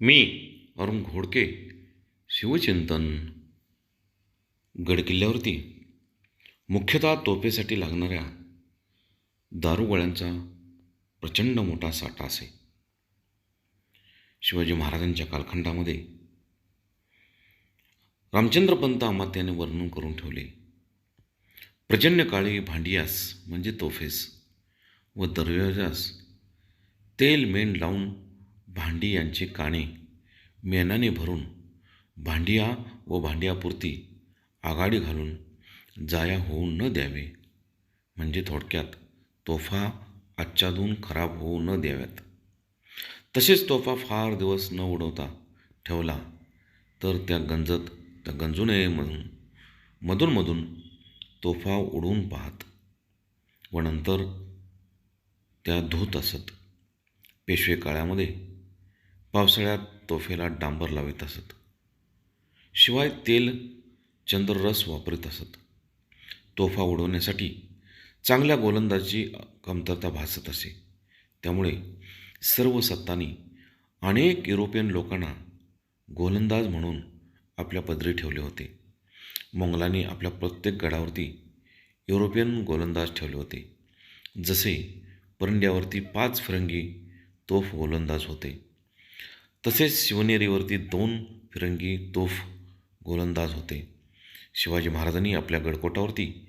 मी अरुण घोडके शिवचिंतन. गडकिल्ल्यावरती मुख्यतः तोफेसाठी लागणाऱ्या दारुगोळ्यांचा प्रचंड मोठा साठा असे. शिवाजी महाराजांच्या कालखंडामध्ये रामचंद्रपंत अमात्याने वर्णन करून ठेवले प्रचंड काळी भांडियास म्हणजे तोफेस व दरव्याजास तेल मेण लावून भांडी यांचे काणे मेणाने भरून भांडिया व भांडियापुरती आघाडी घालून जाया होऊ न द्यावे. म्हणजे थोडक्यात तोफा आच्छादून खराब होऊ न द्याव्यात. तसेच तोफा फार दिवस न उडवता ठेवला तर त्या गंजत त्या गंजू नये म्हणून मधूनमधून तोफा उडवून पाहत व नंतर त्या धूत असत. पेशवे काळामध्ये पावसाळ्यात तोफेला डांबर लावित असत. शिवाय तेल चंद्ररस वापरत असत. तोफा उडवण्यासाठी चांगल्या गोलंदाजी कमतरता भासत असे. त्यामुळे सर्व सत्तांनी अनेक युरोपियन लोकांना गोलंदाज म्हणून आपल्या पदरी ठेवले होते. मोंगलांनी आपल्या प्रत्येक गडावरती युरोपियन गोलंदाज ठेवले होते. जसे परंड्यावरती पाच फिरंगी तोफ गोलंदाज होते. तसेच शिवनेरीवरती दोन फिरंगी तोफ गोलंदाज होते. शिवाजी महाराजांनी आपल्या गडकोटावरती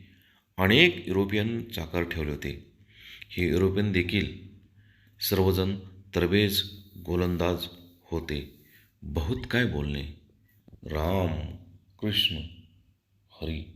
अनेक युरोपियन चाकर ठेवले होते. हे युरोपियन देखील सर्वजण तरबेज गोलंदाज होते. बहुत काय बोलणे. राम कृष्ण हरी.